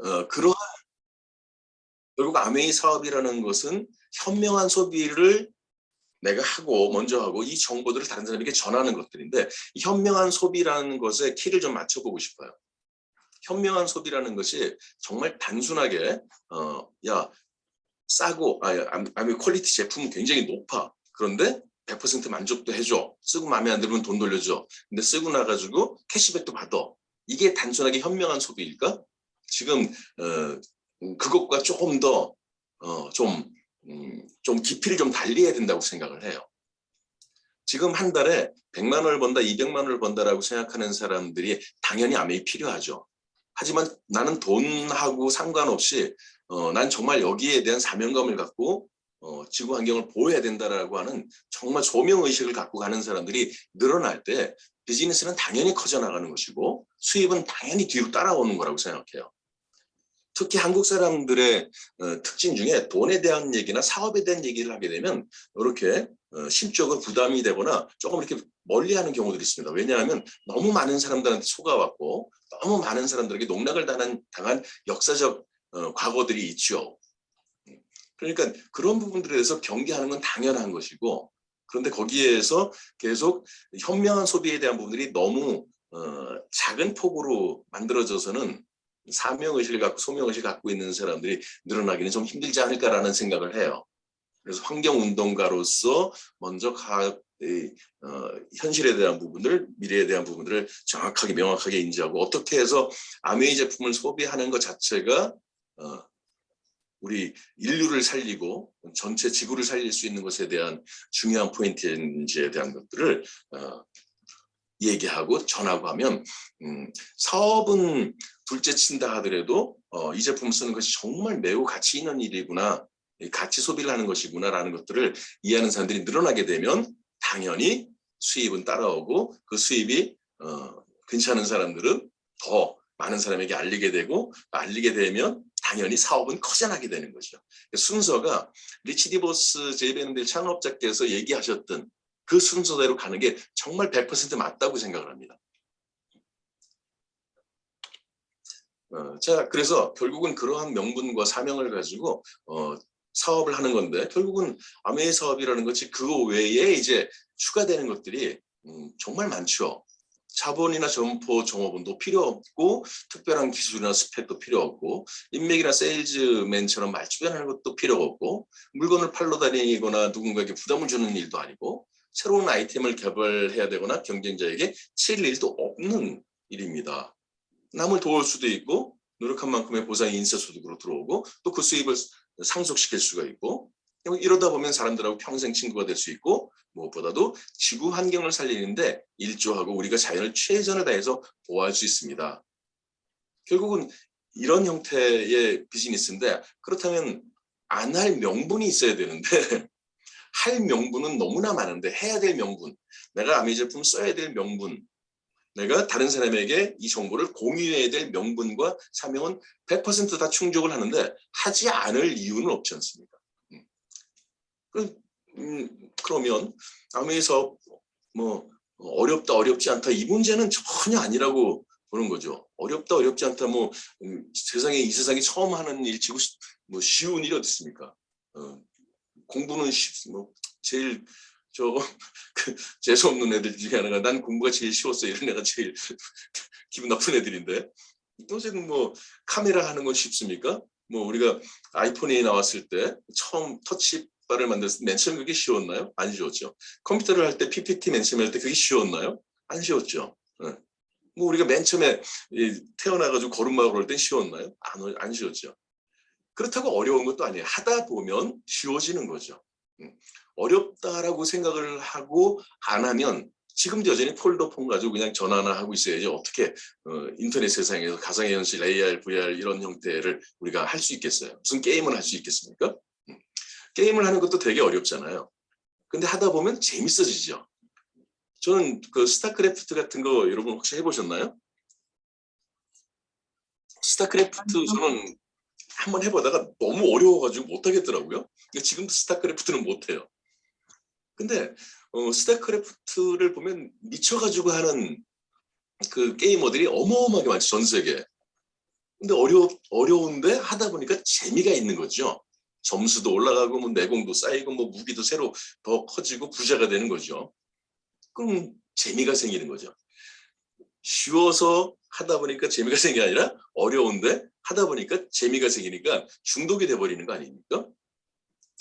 어, 그러한 결국 아메이 사업이라는 것은 현명한 소비를 내가 하고 먼저 하고 이 정보들을 다른 사람에게 전하는 것들인데 이 현명한 소비라는 것에 키를 좀 맞춰보고 싶어요. 현명한 소비라는 것이 정말 단순하게 어 야 싸고 아 아메 퀄리티 제품은 굉장히 높아 그런데 100% 만족도 해줘 쓰고 마음에 안 들면 돈 돌려줘 근데 쓰고 나가지고 캐시백도 받아 이게 단순하게 현명한 소비일까? 지금 어, 음, 그것과 조금 더 어, 좀, 음, 좀 깊이를 좀 달리해야 된다고 생각을 해요. 지금 한 달에 100만 원을 번다, 200만 원을 번다라고 생각하는 사람들이 당연히 아메이 필요하죠. 하지만 나는 돈하고 상관없이 어, 난 정말 여기에 대한 사명감을 갖고 어, 지구 환경을 보호해야 된다라고 하는 정말 소명 의식을 갖고 가는 사람들이 늘어날 때 비즈니스는 당연히 커져 나가는 것이고 수입은 당연히 뒤로 따라오는 거라고 생각해요. 특히 한국 사람들의 어, 특징 중에 돈에 대한 얘기나 사업에 대한 얘기를 하게 되면 이렇게 어, 심적으로 부담이 되거나 조금 이렇게 멀리하는 경우들이 있습니다. 왜냐하면 너무 많은 사람들한테 속아왔고 너무 많은 사람들에게 농락을 당한, 당한 역사적 어, 과거들이 있죠. 그러니까 그런 부분들에 대해서 경계하는 건 당연한 것이고 그런데 거기에서 계속 현명한 소비에 대한 부분들이 너무 어, 작은 폭으로 만들어져서는 사명의식을 갖고 소명의식을 갖고 있는 사람들이 늘어나기는 좀 힘들지 않을까라는 생각을 해요. 그래서 환경운동가로서 먼저 가, 이, 어, 현실에 대한 부분들, 미래에 대한 부분들을 정확하게 명확하게 인지하고 어떻게 해서 아메이 제품을 소비하는 것 자체가 어, 우리 인류를 살리고 전체 지구를 살릴 수 있는 것에 대한 중요한 포인트인지에 대한 것들을 어, 얘기하고 전하고 하면 음, 사업은 둘째 친다 하더라도 어, 이 제품 쓰는 것이 정말 매우 가치 있는 일이구나 가치 소비를 하는 것이구나 라는 것들을 이해하는 사람들이 늘어나게 되면 당연히 수입은 따라오고 그 수입이 어, 괜찮은 사람들은 더 많은 사람에게 알리게 되고 알리게 되면 당연히 사업은 커져나게 되는 거죠. 순서가 리치 디보스 제이베는델 창업자께서 얘기하셨던 그 순서대로 가는 게 정말 100% 맞다고 생각을 합니다. 어, 자, 그래서 결국은 그러한 명분과 사명을 가지고 어, 사업을 하는 건데 결국은 아메이 사업이라는 것이 그 외에 이제 추가되는 것들이 음, 정말 많죠. 자본이나 점포 종업원도 필요 없고 특별한 기술이나 스펙도 필요 없고 인맥이나 세일즈맨처럼 말주변하는 것도 필요 없고 물건을 팔러 다니거나 누군가에게 부담을 주는 일도 아니고 새로운 아이템을 개발해야 되거나 경쟁자에게 칠 일도 없는 일입니다. 남을 도울 수도 있고 노력한 만큼의 보상이 인쇄소득으로 들어오고 또 그 수입을 상속시킬 수가 있고 이러다 보면 사람들하고 평생 친구가 될 수 있고 무엇보다도 지구 환경을 살리는데 일조하고 우리가 자연을 최선을 다해서 보호할 수 있습니다. 결국은 이런 형태의 비즈니스인데 그렇다면 안 할 명분이 있어야 되는데 할 명분은 너무나 많은데 해야 될 명분 내가 아미 제품 써야 될 명분 내가 다른 사람에게 이 정보를 공유해야 될 명분과 사명은 100%다 충족을 하는데 하지 않을 이유는 없지 않습니까? 음. 그, 음, 그러면 사업 뭐 어렵다 어렵지 않다 이 문제는 전혀 아니라고 보는 거죠. 어렵다 어렵지 않다 뭐 음, 세상에 이 세상에 처음 하는 일치고 뭐 쉬운 일이 어디 있습니까? 어, 공부는 쉽, 뭐 제일 저 그 재수 없는 애들 중에 하나가 난 공부가 제일 쉬웠어 이런 애가 제일 기분 나쁜 애들인데 어쨌든 뭐 카메라 하는 건 쉽습니까? 뭐 우리가 아이폰이 나왔을 때 처음 터치바를 만들었을 때맨 처음 그게 쉬웠나요? 안 쉬웠죠. 컴퓨터를 할 때 PPT 맨 처음에 할 때 그게 쉬웠나요? 안 쉬웠죠. 네. 뭐 우리가 맨 처음에 태어나가지고 걸음마 걸을 땐 쉬웠나요? 안, 안 쉬웠죠. 그렇다고 어려운 것도 아니에요. 하다 보면 쉬워지는 거죠. 음. 어렵다라고 생각을 하고 안 하면 지금도 여전히 폴더폰 가지고 그냥 전화나 하고 있어야지 어떻게 어, 인터넷 세상에서 가상의 현실, AR, VR 이런 형태를 우리가 할 수 있겠어요. 무슨 게임을 할 수 있겠습니까? 음. 게임을 하는 것도 되게 어렵잖아요. 근데 하다 보면 재밌어지죠. 저는 그 스타크래프트 같은 거 여러분 혹시 해보셨나요? 스타크래프트 저는 한번 해보다가 너무 어려워가지고 못하겠더라고요. 지금도 스타크래프트는 못해요. 근데 어, 스타크래프트를 보면 미쳐가지고 하는 그 게이머들이 어마어마하게 많죠 전 세계. 근데 어려 어려운데 하다 보니까 재미가 있는 거죠. 점수도 올라가고 뭐 내공도 쌓이고 뭐 무기도 새로 더 커지고 부자가 되는 거죠. 그럼 재미가 생기는 거죠. 쉬워서 하다 보니까 재미가 생기는 게 아니라 어려운데 하다 보니까 재미가 생기니까 중독이 돼버리는 거 아닙니까?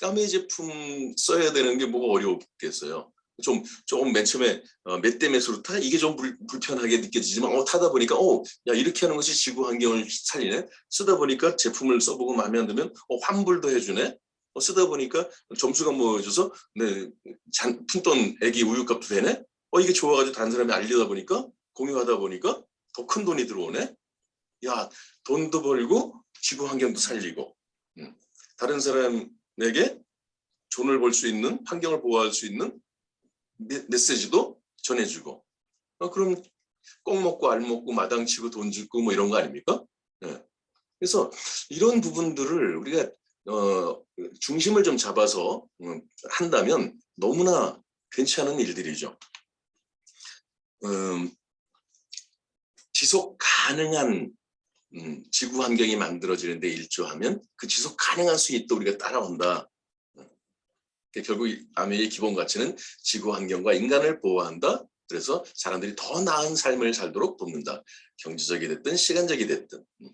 까메 제품 써야 되는 게 뭐가 어렵겠어요. 좀 조금 맨 처음에 어, 몇대 몇으로 타? 이게 좀 불, 불편하게 느껴지지만 어 타다 보니까 어 야 이렇게 하는 것이 지구 환경을 살리네? 쓰다 보니까 제품을 써보고 마음에 안 들면 어 환불도 해주네? 어, 쓰다 보니까 점수가 모여져서 네 잔, 푼돈 애기 우유값도 되네? 어 이게 좋아가지고 다른 사람이 알리다 보니까 공유하다 보니까 더 큰 돈이 들어오네 야 돈도 벌고 지구 환경도 살리고 음. 다른 사람에게 돈을 벌 수 있는 환경을 보호할 수 있는 메- 메시지도 전해주고 어, 그럼 꼭 먹고 알 먹고 마당 치고 돈 주고 뭐 이런 거 아닙니까? 예. 그래서 이런 부분들을 우리가 어, 중심을 좀 잡아서 음, 한다면 너무나 괜찮은 일들이죠. 음, 지속 가능한 음, 지구 환경이 만들어지는데 일조하면 그 지속 가능한 수익도 우리가 따라온다. 결국 이 아메의 기본 가치는 지구 환경과 인간을 보호한다. 그래서 사람들이 더 나은 삶을 살도록 돕는다. 경제적이 됐든 시간적이 됐든. 음.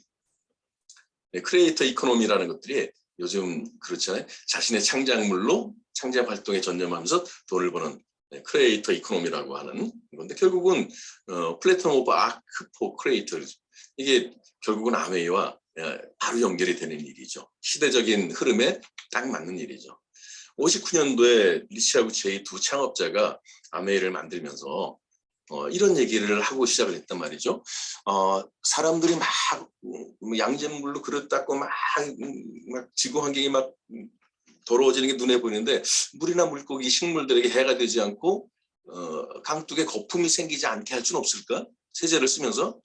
네, 크리에이터 이코노미라는 것들이 요즘 그렇잖아요. 자신의 창작물로 창작 활동에 전념하면서 돈을 버는 네, 크리에이터 이코노미라고 하는 건데 결국은 어, 플래톤 오브 아크 포 크리에이터 이게 결국은 아메이와 예, 바로 연결이 되는 일이죠. 시대적인 흐름에 딱 맞는 일이죠. 59년도에 리치하고 제이 두 창업자가 아메이를 만들면서 어, 이런 얘기를 하고 시작을 했단 말이죠. 어, 사람들이 막 음, 양잿물로 그릇 닦고 막, 음, 막 지구 환경이 막 음, 더러워지는 게 눈에 보이는데 물이나 물고기 식물들에게 해가 되지 않고 어, 강둑에 거품이 생기지 않게 할 수는 없을까? 세제를 쓰면서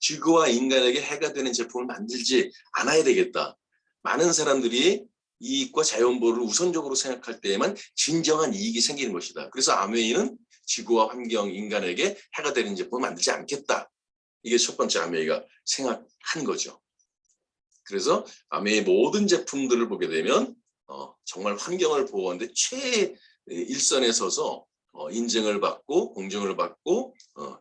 지구와 인간에게 해가 되는 제품을 만들지 않아야 되겠다. 많은 사람들이 이익과 자연보호를 우선적으로 생각할 때에만 진정한 이익이 생기는 것이다. 그래서 아메이는 지구와 환경, 인간에게 해가 되는 제품을 만들지 않겠다. 이게 첫 번째 아메이가 생각한 거죠. 그래서 아메이의 모든 제품들을 보게 되면 어, 정말 환경을 보호하는데 최일선에 서서 어, 인증을 받고 공정을 받고 어,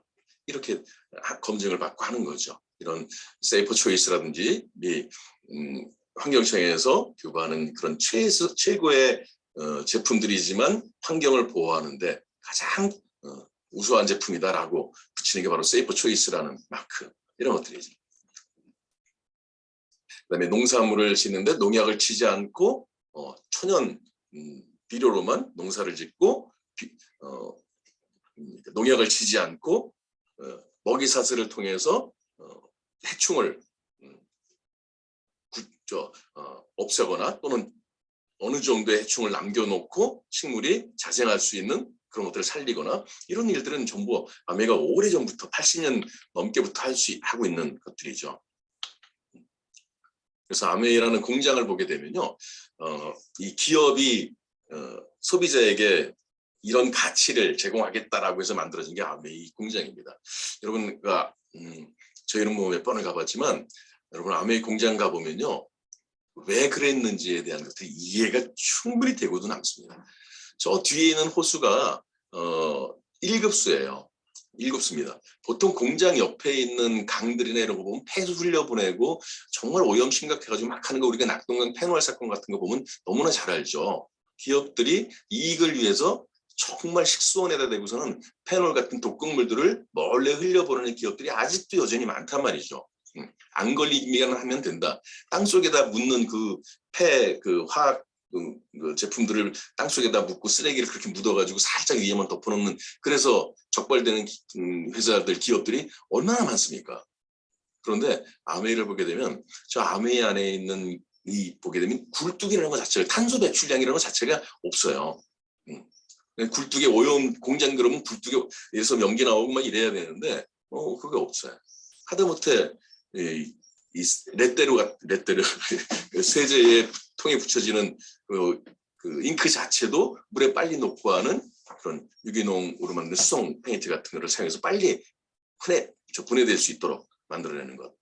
이렇게 하- 검증을 받고 하는 거죠. 이런 세이프 초이스라든지 미 음, 환경청에서 교부하는 그런 최소, 최고의 어, 제품들이지만 환경을 보호하는데 가장 어, 우수한 제품이다라고 붙이는 게 바로 세이프 초이스라는 마크 이런 것들이죠. 그다음에 농산물을 짓는데 농약을 치지 않고 어, 천연 음, 비료로만 농사를 짓고 비- 어, 음, 농약을 치지 않고 어, 먹이 사슬을 통해서 어, 해충을 음, 어, 없애거나 또는 어느 정도의 해충을 남겨놓고 식물이 자생할 수 있는 그런 것들을 살리거나 이런 일들은 전부 아메가 오래전부터 80년 넘게부터 할 수 하고 있는 것들이죠. 그래서 아메이라는 공장을 보게 되면요, 어, 이 기업이 어, 소비자에게 이런 가치를 제공하겠다라고 해서 만들어진 게 아메이 공장입니다. 여러분가 음, 저희는 뭐 몇 번을 가봤지만 여러분 아메이 공장 가보면요, 왜 그랬는지에 대한 것들이 이해가 충분히 되고도 남습니다. 저 뒤에 있는 호수가 어 1급수예요. 1급수입니다. 보통 공장 옆에 있는 강들이나 이런 거 보면 폐수 흘려보내고 정말 오염 심각해가지고 막 하는 거 우리가 낙동강 폐노할 사건 같은 거 보면 너무나 잘 알죠. 기업들이 이익을 위해서 정말 식수원에다 대고서는 페놀 같은 독극물들을 몰래 흘려보내는 기업들이 아직도 여전히 많단 말이죠. 음, 안 걸리기만 하면 된다. 땅 속에다 묻는 그 폐그 화학 그, 그 제품들을 땅 속에다 묻고 쓰레기를 그렇게 묻어가지고 살짝 위에만 덮어놓는 그래서 적발되는 기- 음, 회사들 기업들이 얼마나 많습니까? 그런데 아메이를 보게 되면 저 아메이 안에 있는 이 보게 되면 굴뚝이라는 것 자체가 탄소 배출량이라는 것 자체가 없어요. 음. 굴뚝에 오염 공장 그러면 굴뚝에서 연기 나오고 막 이래야 되는데 어 그게 없어요. 하다못해 이, 이 레떼로 같- 레떼로 그 세제에 통에 붙여지는 그, 그 잉크 자체도 물에 빨리 녹고 하는 그런 유기농으로 만든 수성 페인트 같은 거를 사용해서 빨리 분해 저 분해될 수 있도록 만들어내는 것.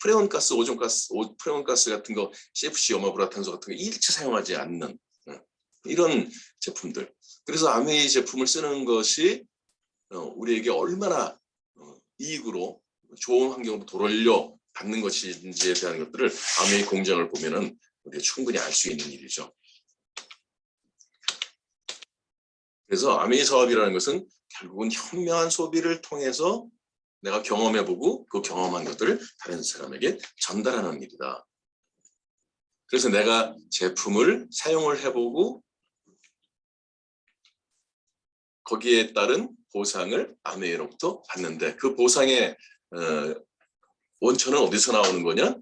프레온 가스, 오존 가스, 오- 프레온 가스 같은 거, CFC 염화불화탄소 같은 거 일체 사용하지 않는 어, 이런 제품들. 그래서 아메이 제품을 쓰는 것이 어, 우리에게 얼마나 어, 이익으로 좋은 환경으로 돌려 받는 것인지에 대한 것들을 아메이 공장을 보면은 우리가 충분히 알 수 있는 일이죠. 그래서 아메이 사업이라는 것은 결국은 현명한 소비를 통해서 내가 경험해보고 그 경험한 것들을 다른 사람에게 전달하는 일이다. 그래서 내가 제품을 사용을 해보고 거기에 따른 보상을 아메이로부터 받는데 그 보상의 어, 원천은 어디서 나오는 거냐?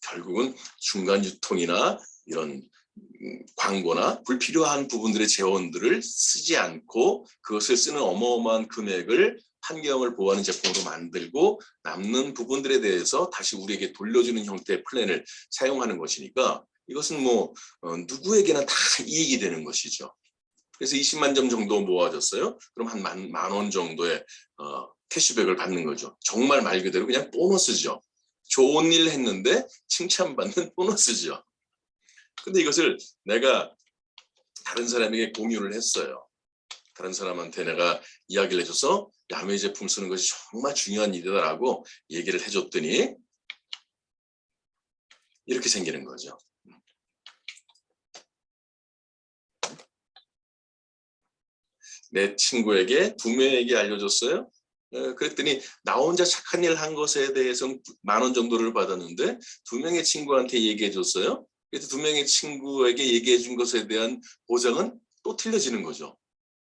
결국은 중간 유통이나 이런 음, 광고나 불필요한 부분들의 재원들을 쓰지 않고 그것을 쓰는 어마어마한 금액을 환경을 보호하는 제품으로 만들고 남는 부분들에 대해서 다시 우리에게 돌려주는 형태의 플랜을 사용하는 것이니까 이것은 뭐 어, 누구에게나 다 이익이 되는 것이죠. 그래서 20만 점 정도 모아졌어요. 그럼 한만원 정도의 어, 캐시백을 받는 거죠. 정말 말 그대로 그냥 보너스죠. 좋은 일 했는데 칭찬받는 보너스죠. 근데 이것을 내가 다른 사람에게 공유를 했어요. 다른 사람한테 내가 이야기를 해줘서 야매 제품 쓰는 것이 정말 중요한 일이다라고 얘기를 해줬더니 이렇게 생기는 거죠. 내 친구에게 두 명에게 알려줬어요. 어, 그랬더니 나 혼자 착한 일 한 것에 대해서 만원 정도를 받았는데 두 명의 친구한테 얘기해 줬어요. 그래서 두 명의 친구에게 얘기해 준 것에 대한 보장은 또 틀려지는 거죠.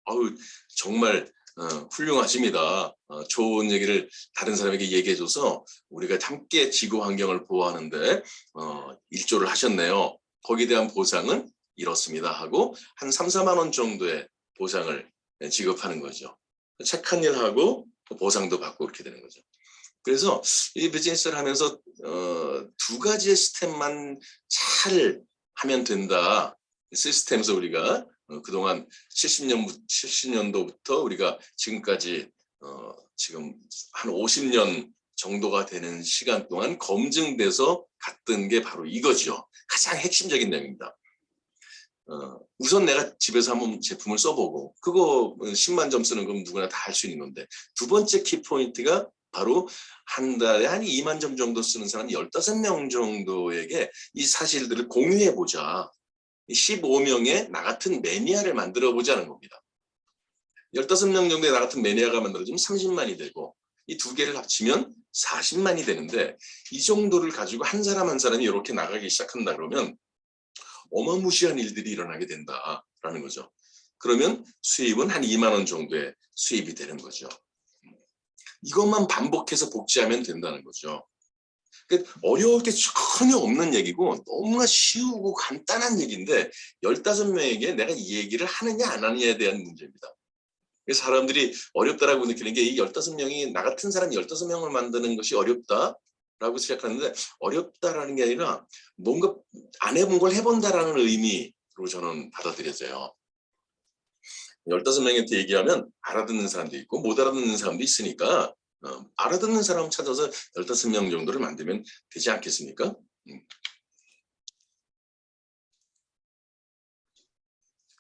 아우 정말 어, 훌륭하십니다. 어, 좋은 얘기를 다른 사람에게 얘기해 줘서 우리가 함께 지구 환경을 보호하는데 어, 일조를 하셨네요. 거기에 대한 보상은 이렇습니다 하고 한 3, 4만 원 정도의 보상을 지급하는 거죠. 착한 일 하고 보상도 받고 그렇게 되는 거죠. 그래서 이 비즈니스를 하면서 어, 두 가지의 시스템만 잘 하면 된다. 시스템에서 우리가 어, 그동안 70년 70년도부터 우리가 지금까지 어, 지금 한 50년 정도가 되는 시간 동안 검증돼서 갔던 게 바로 이거죠. 가장 핵심적인 내용입니다. 어, 우선 내가 집에서 한번 제품을 써보고 그거 10만 점 쓰는 건 누구나 다 할 수 있는 건데 두 번째 키포인트가 바로 한 달에 한 2만 점 정도 쓰는 사람 15명 정도에게 이 사실들을 공유해 보자. 15명의 나 같은 매니아를 만들어 보자는 겁니다. 15명 정도의 나 같은 매니아가 만들어지면 30만이 되고 이 두 개를 합치면 40만이 되는데 이 정도를 가지고 한 사람 한 사람이 이렇게 나가기 시작한다 그러면 어마무시한 일들이 일어나게 된다라는 거죠. 그러면 수입은 한 2만 원 정도의 수입이 되는 거죠. 이것만 반복해서 복제하면 된다는 거죠. 그러니까 어려울 게 전혀 없는 얘기고 너무나 쉬우고 간단한 얘기인데 15명에게 내가 이 얘기를 하느냐 안 하느냐에 대한 문제입니다. 사람들이 어렵다라고 느끼는 게 이 15명이 나 같은 사람이 15명을 만드는 것이 어렵다 라고 생각하는데 어렵다라는 게 아니라 뭔가 안 해본 걸 해본다라는 의미로 저는 받아들여져요. 15명한테 얘기하면 알아듣는 사람도 있고 못 알아듣는 사람도 있으니까 어, 알아듣는 사람 찾아서 15명 정도를 만들면 되지 않겠습니까? 음.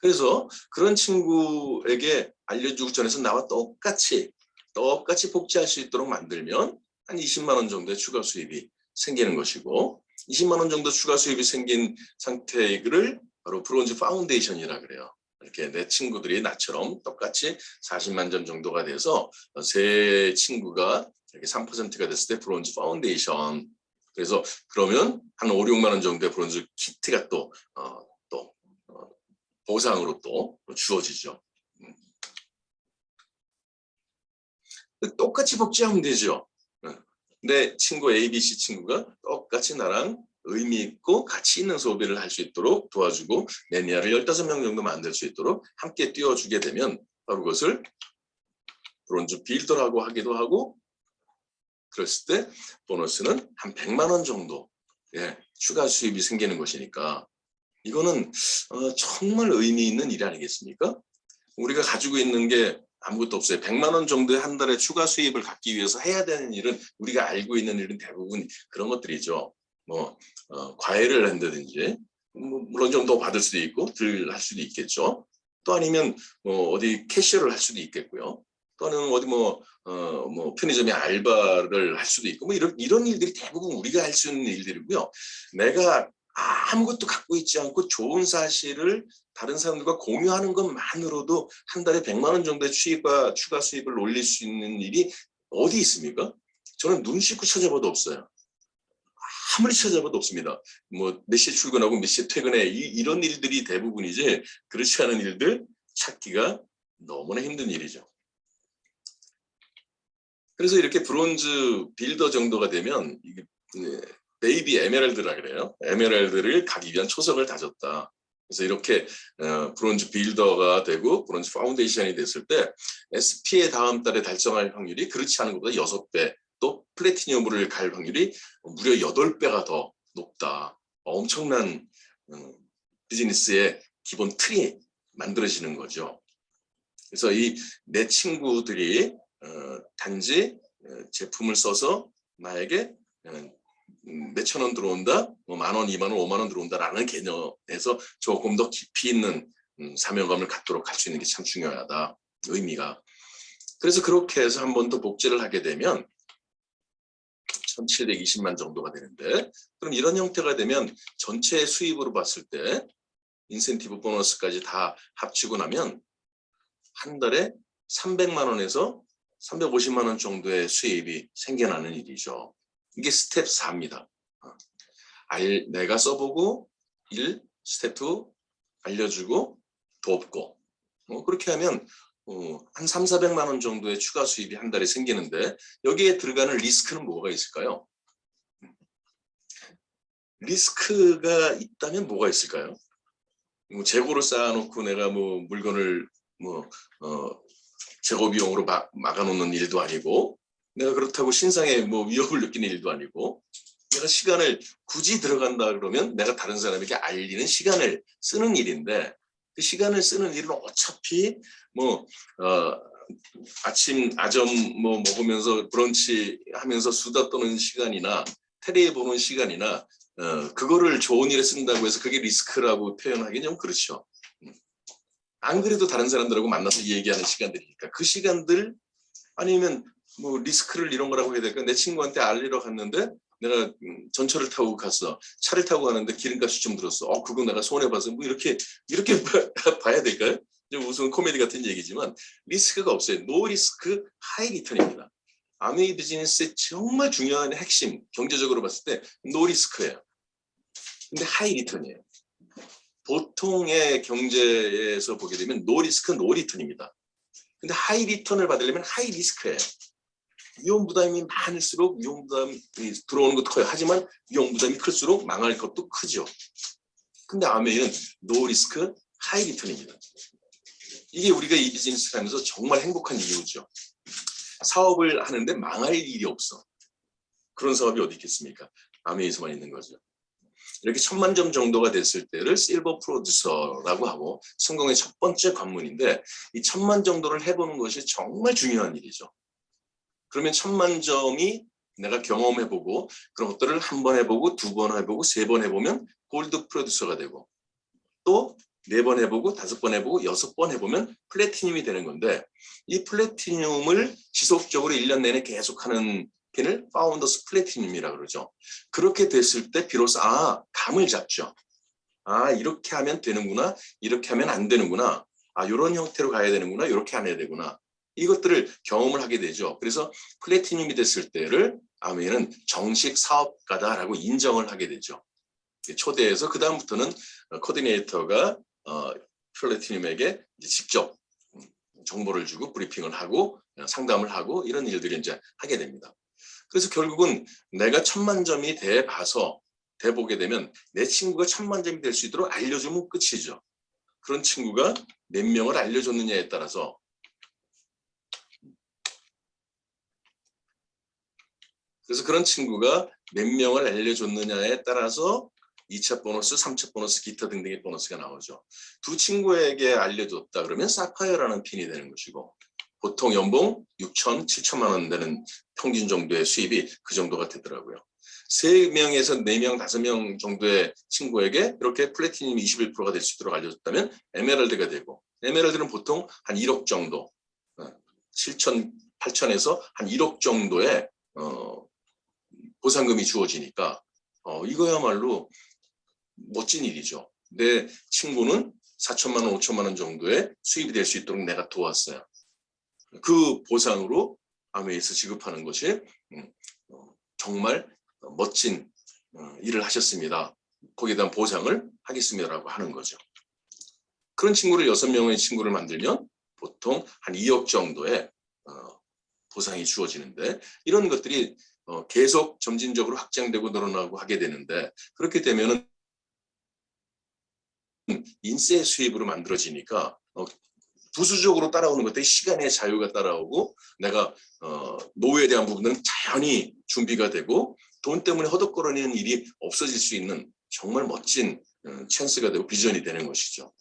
그래서 그런 친구에게 알려주기 전에서 나와 똑같이 똑같이 복제할 수 있도록 만들면 한 20만 원 정도의 추가 수입이 생기는 것이고 20만 원 정도 추가 수입이 생긴 상태를 바로 브론즈 파운데이션이라 그래요. 이렇게 내 친구들이 나처럼 똑같이 40만 점 정도가 돼서 세 친구가 이렇게 3%가 됐을 때 브론즈 파운데이션 그래서 그러면 한 5, 6만 원 정도의 브론즈 키트가 또, 어, 또 어, 보상으로 또 주어지죠. 음. 똑같이 복제하면 되죠. 내 친구 ABC 친구가 똑같이 나랑 의미 있고 가치 있는 소비를 할 수 있도록 도와주고 매니아를 15명 정도 만들 수 있도록 함께 띄워주게 되면 바로 그것을 브론즈 빌더라고 하기도 하고 그랬을 때 보너스는 한 100만 원 정도 예, 추가 수입이 생기는 것이니까 이거는 어, 정말 의미 있는 일 아니겠습니까? 우리가 가지고 있는 게 아무것도 없어요. 100만 원 정도의 한 달에 추가 수입을 갖기 위해서 해야 되는 일은 우리가 알고 있는 일은 대부분 그런 것들이죠. 뭐 어, 과외를 한다든지 뭐, 물론 좀 더 받을 수도 있고 덜 할 수도 있겠죠. 또 아니면 뭐 어디 캐셔를 할 수도 있겠고요. 또는 어디 뭐, 어, 뭐 편의점에 알바를 할 수도 있고 뭐 이런, 이런 일들이 대부분 우리가 할 수 있는 일들이고요. 내가 아무것도 갖고 있지 않고 좋은 사실을 다른 사람들과 공유하는 것만으로도 한 달에 100만 원 정도의 수입과 추가 수입을 올릴 수 있는 일이 어디 있습니까? 저는 눈 씻고 찾아봐도 없어요. 아무리 찾아봐도 없습니다. 뭐 몇 시에 출근하고 몇 시에 퇴근해 이, 이런 일들이 대부분이지 그렇지 않은 일들 찾기가 너무나 힘든 일이죠. 그래서 이렇게 브론즈 빌더 정도가 되면 이게 네, 베이비 에메랄드라 그래요. 에메랄드를 가기 위한 초석을 다졌다. 그래서 이렇게 어, 브론즈 빌더가 되고 브론즈 파운데이션이 됐을 때 SP의 다음 달에 달성할 확률이 그렇지 않은 것보다 6배 또 플래티늄을 갈 확률이 무려 8배가 더 높다. 엄청난 음, 비즈니스의 기본 틀이 만들어지는 거죠. 그래서 이 내 친구들이 어, 단지 어, 제품을 써서 나에게 어, 몇천 원 들어온다, 뭐만 원, 이만 원, 오만 원 들어온다라는 개념에서 조금 더 깊이 있는 음, 사명감을 갖도록 할 수 있는 게 참 중요하다. 의미가. 그래서 그렇게 해서 한 번 더 복제를 하게 되면 1720만 정도가 되는데 그럼 이런 형태가 되면 전체 수입으로 봤을 때 인센티브 보너스까지 다 합치고 나면 한 달에 300만 원에서 350만 원 정도의 수입이 생겨나는 일이죠. 이게 스텝 4입니다. 알, 내가 써보고 1, 스텝 2 알려주고 돕고 뭐 그렇게 하면 어, 한 3, 400만 원 정도의 추가 수입이 한 달에 생기는데 여기에 들어가는 리스크는 뭐가 있을까요? 리스크가 있다면 뭐가 있을까요? 뭐 재고를 쌓아놓고 내가 뭐 물건을 뭐 어, 재고 비용으로 막, 막아놓는 일도 아니고 내가 그렇다고 신상에 뭐 위협을 느끼는 일도 아니고 내가 시간을 굳이 들어간다 그러면 내가 다른 사람에게 알리는 시간을 쓰는 일인데 그 시간을 쓰는 일은 어차피 뭐 어, 아침 아점 뭐 먹으면서 브런치 하면서 수다 떠는 시간이나 테레비 보는 시간이나 어, 그거를 좋은 일에 쓴다고 해서 그게 리스크라고 표현하기는 좀 그렇죠. 음. 안 그래도 다른 사람들하고 만나서 얘기하는 시간들이니까 그 시간들 아니면 뭐 리스크를 이런 거라고 해야 될까? 내 친구한테 알리러 갔는데 내가 음, 전철을 타고 갔어. 차를 타고 가는데 기름값이 좀 들었어. 어 그거 내가 손해봐서 뭐 이렇게 이렇게 봐야 될까요? 좀 우스운 코미디 같은 얘기지만 리스크가 없어요. 노 리스크 하이 리턴입니다. 아메이 비즈니스의 정말 중요한 핵심 경제적으로 봤을 때 노 리스크예요. 근데 하이 리턴이에요. 보통의 경제에서 보게 되면 노 리스크 노 리턴입니다. 근데 하이 리턴을 받으려면 하이 리스크예요 위험 부담이 많을수록 위험 부담이 들어오는 것도 커요. 하지만 위험 부담이 클수록 망할 것도 크죠. 근데 아메이는 노 리스크 하이 리턴입니다. 이게 우리가 이 비즈니스를 하면서 정말 행복한 이유죠. 사업을 하는데 망할 일이 없어. 그런 사업이 어디 있겠습니까? 아메이에서만 있는 거죠. 이렇게 천만 점 정도가 됐을 때를 실버 프로듀서라고 하고 성공의 첫 번째 관문인데 이 천만 정도를 해보는 것이 정말 중요한 일이죠. 그러면 천만 점이 내가 경험해보고 그런 것들을 한 번 해보고 두 번 해보고 세 번 해보면 골드 프로듀서가 되고 또 네 번 해보고 다섯 번 해보고 여섯 번 해보면 플래티늄이 되는 건데 이 플래티늄을 지속적으로 1년 내내 계속하는 펜을 파운더스 플래티늄이라 그러죠. 그렇게 됐을 때 비로소 아 감을 잡죠. 아 이렇게 하면 되는구나 이렇게 하면 안 되는구나 아 이런 형태로 가야 되는구나 이렇게 안 해야 되구나 이것들을 경험을 하게 되죠. 그래서 플래티늄이 됐을 때를 아메는 정식 사업가다라고 인정을 하게 되죠. 초대해서 그 다음부터는 코디네이터가 어, 플래티늄에게 직접 정보를 주고 브리핑을 하고 상담을 하고 이런 일들을 이제 하게 됩니다. 그래서 결국은 내가 천만 점이 돼 봐서 돼 보게 되면 내 친구가 천만 점이 될 수 있도록 알려주면 끝이죠. 그런 친구가 몇 명을 알려줬느냐에 따라서 그래서 그런 친구가 몇 명을 알려줬느냐에 따라서 2차 보너스, 3차 보너스, 기타 등등의 보너스가 나오죠. 두 친구에게 알려줬다 그러면 사파이어라는 핀이 되는 것이고 보통 연봉 6천, 7천만 원 되는 평균 정도의 수입이 그 정도가 되더라고요. 세 명에서 네 명, 다섯 명 정도의 친구에게 이렇게 플래티늄 21%가 될 수 있도록 알려줬다면 에메랄드가 되고 에메랄드는 보통 한 1억 정도, 7천, 8천에서 한 1억 정도의 어, 보상금이 주어지니까 어, 이거야말로 멋진 일이죠. 내 친구는 4천만 원, 5천만 원 정도의 수입이 될 수 있도록 내가 도왔어요. 그 보상으로 아메이에서 지급하는 것이 음, 어, 정말 멋진 어, 일을 하셨습니다. 거기에 대한 보상을 하겠습니다라고 하는 거죠. 그런 친구를 여섯 명의 친구를 만들면 보통 한 2억 정도의 어, 보상이 주어지는데 이런 것들이 어, 계속 점진적으로 확장되고 늘어나고 하게 되는데 그렇게 되면은 인세 수입으로 만들어지니까 어, 부수적으로 따라오는 것들이 시간의 자유가 따라오고 내가 어, 노후에 대한 부분은 자연히 준비가 되고 돈 때문에 허덕거리는 일이 없어질 수 있는 정말 멋진 어, 찬스가 되고 비전이 되는 것이죠.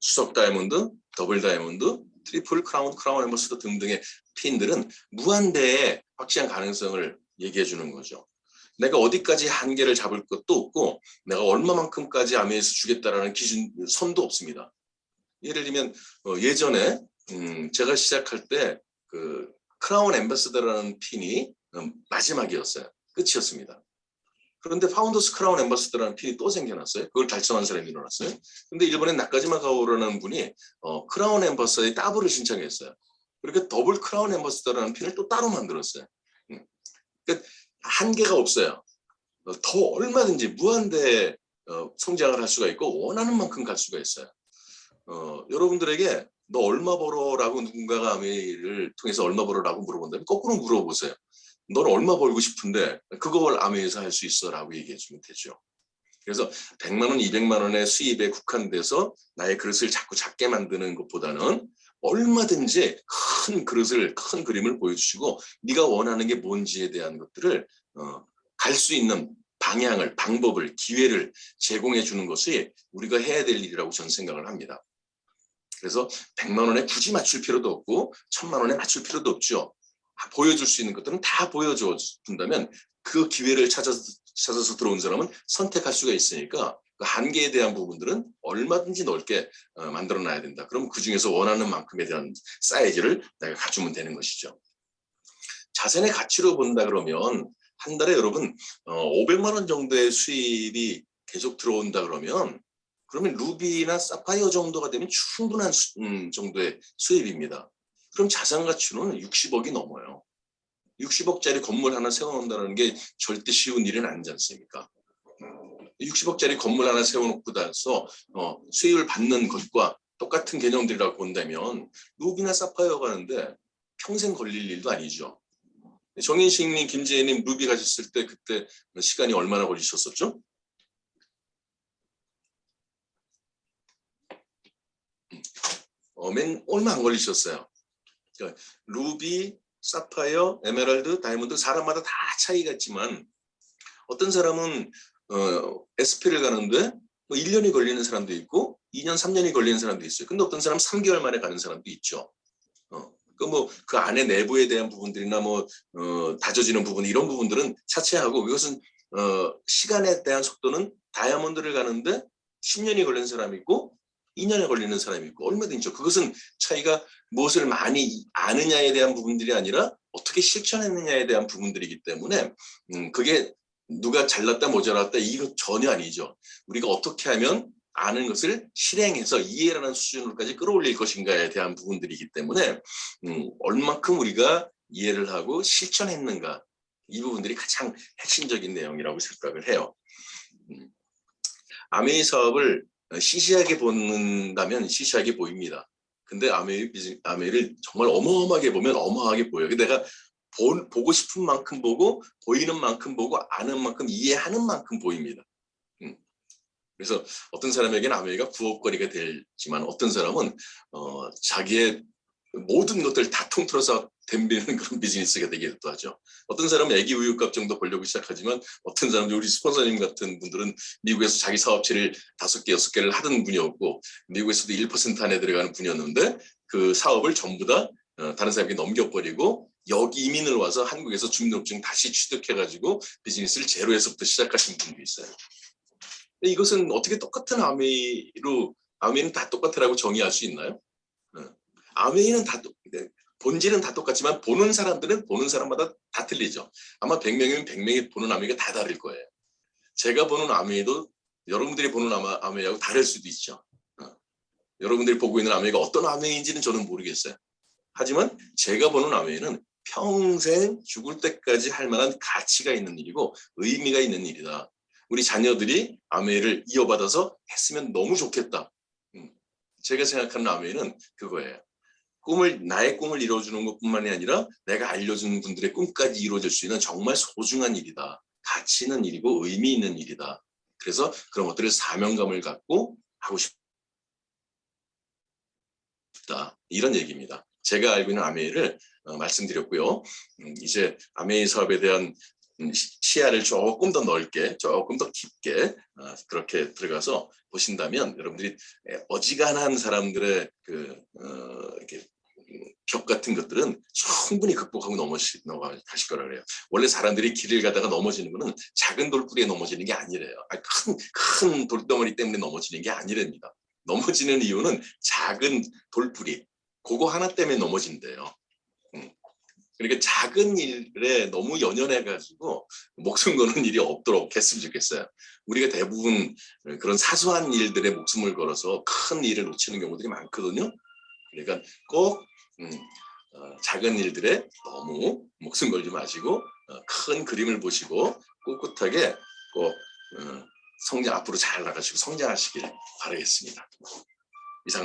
수석 다이아몬드, 더블 다이아몬드, 트리플 크라운, 크라운 엠버스더 등등의 핀들은 무한대의 확실한 가능성을 얘기해 주는 거죠. 내가 어디까지 한계를 잡을 것도 없고 내가 얼마만큼까지 아메에서 주겠다라는 기준 선도 없습니다. 예를 들면 어, 예전에 음, 제가 시작할 때 그 크라운 엠버스더라는 핀이 음, 마지막이었어요. 끝이었습니다. 그런데 파운더스 크라운 엠버스더라는 핀이 또 생겨났어요. 그걸 달성한 사람이 일어났어요. 근데 일본에 나카지마 가오라는 분이 어, 크라운 엠버서의 더블을 신청했어요. 그렇게 더블 크라운 엠버스더라는 핀을 또 따로 만들었어요. 음. 그러니까 한계가 없어요. 어, 더 얼마든지 무한대 어, 성장을 할 수가 있고 원하는 만큼 갈 수가 있어요. 어, 여러분들에게 너 얼마 벌어라고 누군가가 아메이를 통해서 얼마 벌어라고 물어본다면 거꾸로 물어보세요. 너는 얼마 벌고 싶은데 그걸 아메이에서 할 수 있어라고 얘기해 주면 되죠. 그래서 100만 원, 200만 원의 수입에 국한돼서 나의 그릇을 자꾸 작게 만드는 것보다는 얼마든지 큰 그릇을 큰 그림을 보여주시고 네가 원하는 게 뭔지에 대한 것들을 어, 갈 수 있는 방향을 방법을 기회를 제공해 주는 것이 우리가 해야 될 일이라고 저는 생각을 합니다. 그래서 100만 원에 굳이 맞출 필요도 없고 1000만 원에 맞출 필요도 없죠. 보여줄 수 있는 것들은 다 보여줘 준다면 그 기회를 찾아서, 찾아서 들어온 사람은 선택할 수가 있으니까 그 한계에 대한 부분들은 얼마든지 넓게 어, 만들어 놔야 된다. 그럼 그 중에서 원하는 만큼에 대한 사이즈를 내가 갖추면 되는 것이죠. 자산의 가치로 본다 그러면 한 달에 여러분 어, 500만 원 정도의 수입이 계속 들어온다 그러면 그러면 루비나 사파이어 정도가 되면 충분한 수, 음, 정도의 수입입니다. 그럼 자산 가치로는 60억이 넘어요. 60억짜리 건물 하나 세워놓는다는 게 절대 쉬운 일은 아니지 않습니까? 60억짜리 건물 하나 세워놓고 나서 어, 수입을 받는 것과 똑같은 개념들이라고 본다면 루비나 사파이어 가는데 평생 걸릴 일도 아니죠. 정인식님, 김재희님 루비 가셨을 때 그때 시간이 얼마나 걸리셨었죠? 어, 맨 얼마 안 걸리셨어요. 그러니까 루비, 사파이어, 에메랄드, 다이아몬드 사람마다 다 차이가 있지만 어떤 사람은 어, SP를 가는데 뭐 1년이 걸리는 사람도 있고 2년, 3년이 걸리는 사람도 있어요. 근데 어떤 사람 3개월 만에 가는 사람도 있죠. 어, 그뭐그 그 안에 내부에 대한 부분들이나 뭐 어, 다져지는 부분 이런 부분들은 차치하고 이것은 어, 시간에 대한 속도는 다이아몬드를 가는데 10년이 걸리는 사람이 있고 2년에 걸리는 사람이 있고 얼마든지. 그것은 차이가 무엇을 많이 아느냐에 대한 부분들이 아니라 어떻게 실천했느냐에 대한 부분들이기 때문에 음, 그게 누가 잘났다 모자랐다 이거 전혀 아니죠. 우리가 어떻게 하면 아는 것을 실행해서 이해라는 수준으로까지 끌어올릴 것인가에 대한 부분들이기 때문에 음, 얼만큼 우리가 이해를 하고 실천했는가 이 부분들이 가장 핵심적인 내용이라고 생각을 해요. 음, 아메이 사업을 시시하게 본다면 시시하게 보입니다. 근데 아메이, 아메이를 정말 어마어마하게 보면 어마어마하게 보여요. 내가 본, 보고 싶은 만큼 보고 보이는 만큼 보고 아는 만큼 이해하는 만큼 보입니다. 음. 그래서 어떤 사람에게는 아메이가 부업거리가 되지만 어떤 사람은 어, 자기의 모든 것들 다 통틀어서 덤비는 그런 비즈니스가 되기도 하죠. 어떤 사람은 애기 우유값 정도 벌려고 시작하지만 어떤 사람들 우리 스폰서님 같은 분들은 미국에서 자기 사업체를 다섯 개 여섯 개를 하던 분이었고 미국에서도 1% 안에 들어가는 분이었는데 그 사업을 전부 다 어, 다른 사람에게 넘겨버리고 여기 이민을 와서 한국에서 주민등록증 다시 취득해가지고 비즈니스를 제로에서부터 시작하신 분도 있어요. 이것은 어떻게 똑같은 아메이로 아메이는 다 똑같으라고 정의할 수 있나요? 어. 아메이는 다 똑- 네, 본질은 다 똑같지만 보는 사람들은 보는 사람마다 다 틀리죠. 아마 100명이면 100명이 보는 아메이가 다 다를 거예요. 제가 보는 아메이도 여러분들이 보는 아메이하고 다를 수도 있죠. 어. 여러분들이 보고 있는 아메이가 어떤 아메이인지는 저는 모르겠어요. 하지만 제가 보는 아메이는 평생 죽을 때까지 할 만한 가치가 있는 일이고 의미가 있는 일이다. 우리 자녀들이 아메이를 이어받아서 했으면 너무 좋겠다. 음. 제가 생각하는 아메이는 그거예요. 꿈을 나의 꿈을 이루어주는 것뿐만이 아니라 내가 알려주는 분들의 꿈까지 이루어질 수 있는 정말 소중한 일이다. 가치 있는 일이고 의미 있는 일이다. 그래서 그런 것들을 사명감을 갖고 하고 싶다. 이런 얘기입니다. 제가 알고 있는 아메이를 어, 말씀드렸고요. 음, 이제 아메이 사업에 대한 음, 시- 시야를 조금 더 넓게, 조금 더 깊게 어, 그렇게 들어가서 보신다면 여러분들이 에, 어지간한 사람들의 그 어, 이렇게 음, 벽 같은 것들은 충분히 극복하고 넘어시, 넘어가실 거라 그래요. 원래 사람들이 길을 가다가 넘어지는 거는 작은 돌뿌리에 넘어지는 게 아니래요. 아, 큰, 큰 돌덩어리 때문에 넘어지는 게 아니랍니다. 넘어지는 이유는 작은 돌뿌리, 그거 하나 때문에 넘어진대요. 음. 그러니까 작은 일에 너무 연연해가지고 목숨 거는 일이 없도록 했으면 좋겠어요. 우리가 대부분 그런 사소한 일들에 목숨을 걸어서 큰 일을 놓치는 경우들이 많거든요. 그러니까 꼭 음, 어, 작은 일들에 너무 목숨 걸지 마시고 어, 큰 그림을 보시고 꿋꿋하게 꼭 어, 성장 앞으로 잘 나가시고 성장하시길 바라겠습니다.